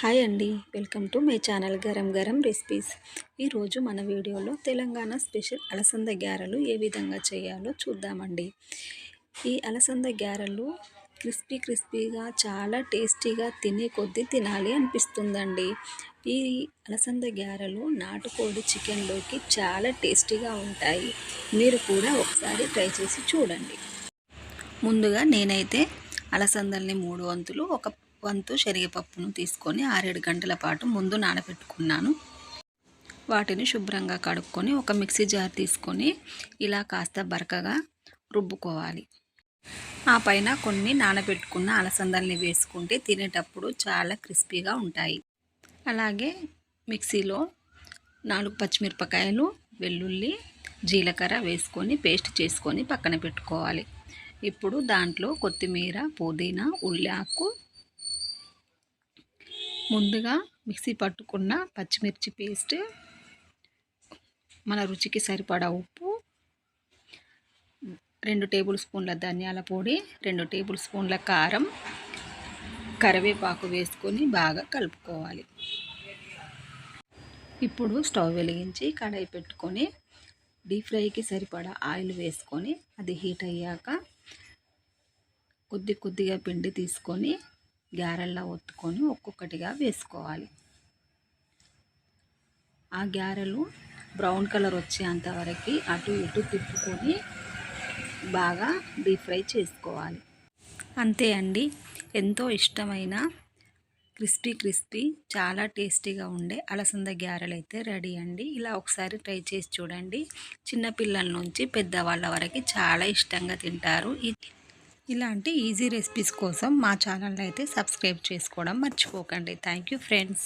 Hi అండి. Welcome to my channel Garam Garam recipes. ఈరోజు మన వీడియోలో తెలంగాణ స్పెషల్ అలసంద గ్యారెలు ఏ విధంగా చేయాలో చూద్దామండి. ఈ అలసంద గ్యారెలు క్రిస్పీ క్రిస్పీగా చాలా టేస్టీగా తినే కొద్దీ తినాలి అనిపిస్తుందండి. ఈ అలసంద గ్యారెలు నాటుకోడి చికెన్లోకి చాలా టేస్టీగా ఉంటాయి. మీరు కూడా ఒకసారి ట్రై చేసి చూడండి. ముందుగా నేనైతే అలసందల్ని మూడు వంతులు ఒక వంతు శనగపప్పును తీసుకొని ఆరేడు గంటల పాటు ముందు నానబెట్టుకున్నాను. వాటిని శుభ్రంగా కడుక్కొని ఒక మిక్సీ జార్ తీసుకొని ఇలా కాస్త బరకగా రుబ్బుకోవాలి. ఆ పైన కొన్ని నానబెట్టుకున్న అలసందల్ని వేసుకుంటే తినేటప్పుడు చాలా క్రిస్పీగా ఉంటాయి. అలాగే మిక్సీలో నాలుగు పచ్చిమిరపకాయలు వెల్లుల్లి జీలకర్ర వేసుకొని పేస్ట్ చేసుకొని పక్కన పెట్టుకోవాలి. ఇప్పుడు దాంట్లో కొత్తిమీర పుదీనా ఉల్లాకు ముందుగా మిక్సీ పట్టుకున్న పచ్చిమిర్చి పేస్ట్ మన రుచికి సరిపడా ఉప్పు రెండు టేబుల్ స్పూన్ల ధనియాల పొడి రెండు టేబుల్ స్పూన్ల కారం కరివేపాకు వేసుకొని బాగా కలుపుకోవాలి. ఇప్పుడు స్టవ్ వెలిగించి కడాయి పెట్టుకొని డీప్ ఫ్రైకి సరిపడా ఆయిల్ వేసుకొని అది హీట్ అయ్యాక కొద్ది కొద్దిగా పిండి తీసుకొని గ్యారెల్లా ఒత్తుకొని ఒక్కొక్కటిగా వేసుకోవాలి. ఆ గ్యారెలు బ్రౌన్ కలర్ వచ్చేంత వరకు అటు ఇటు తిప్పుకొని బాగా డీప్ ఫ్రై చేసుకోవాలి. అంతే అండి. ఎంతో ఇష్టమైన క్రిస్పీ క్రిస్పీ చాలా టేస్టీగా ఉండే అలసంద గ్యారెలు అయితే రెడీ అండి. ఇలా ఒకసారి ట్రై చేసి చూడండి. చిన్నపిల్లల నుంచి పెద్దవాళ్ళ వరకు చాలా ఇష్టంగా తింటారు. ఇలాంటి ఈజీ రెసిపీస్ కోసం మా ఛానల్ అయితే సబ్స్క్రైబ్ చేసుకోవడం మర్చిపోకండి. Thank you friends